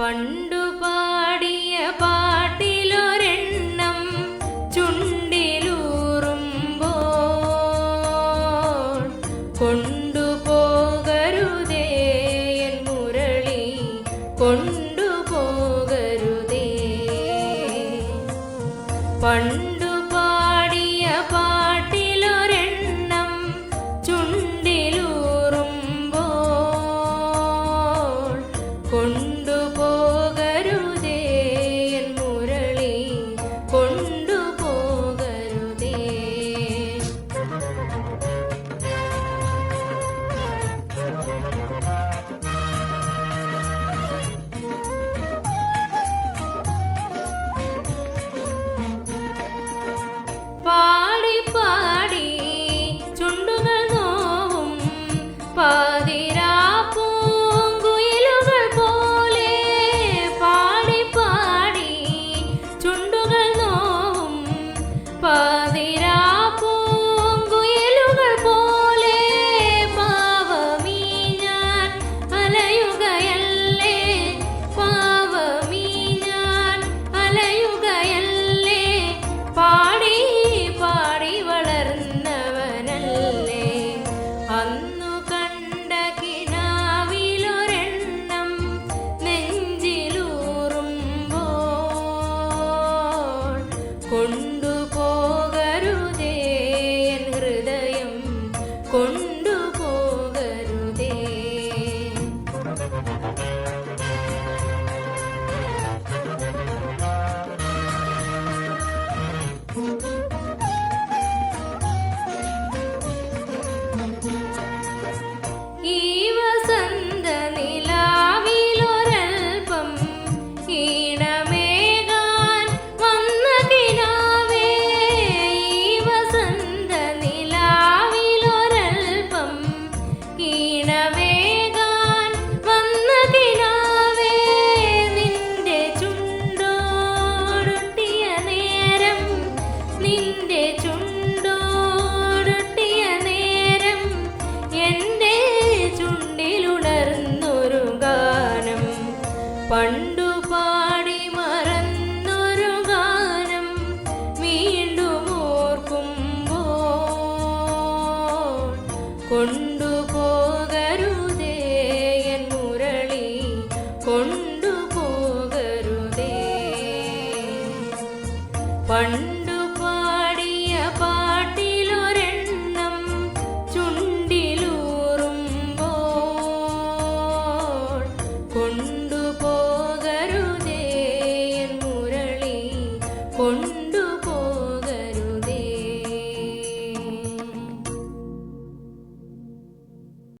പണ്ടു പാടിയ പാട്ടിലൊരെണ്ണം ചുണ്ടിലൂറുമ്പോൾ കൊണ്ടുപോകരുതേ എൻ മുരളി കൊണ്ടുപോകരുതേ പണ്ടു പാടിയ പാട്ടിലൊരെണ്ണം ചുണ്ടിലൂറുമ്പോൾ കൊണ്ടുപോകരുതേ பாதிர കൊണ്ടുപോകരുതേ നിന്റെ ചുണ്ടോടൊട്ടിയ നേരം എന്റെ ചുണ്ടിലുണർന്നൊരു ഗാനം. പണ്ടു പാടി മറന്നൊരു ഗാനം വീണ്ടും ഓർക്കുമ്പോൾ കൊണ്ടുപോകരുതേ എൻ മുരളി കൊണ്ടുപോകരുതേ പണ്ട്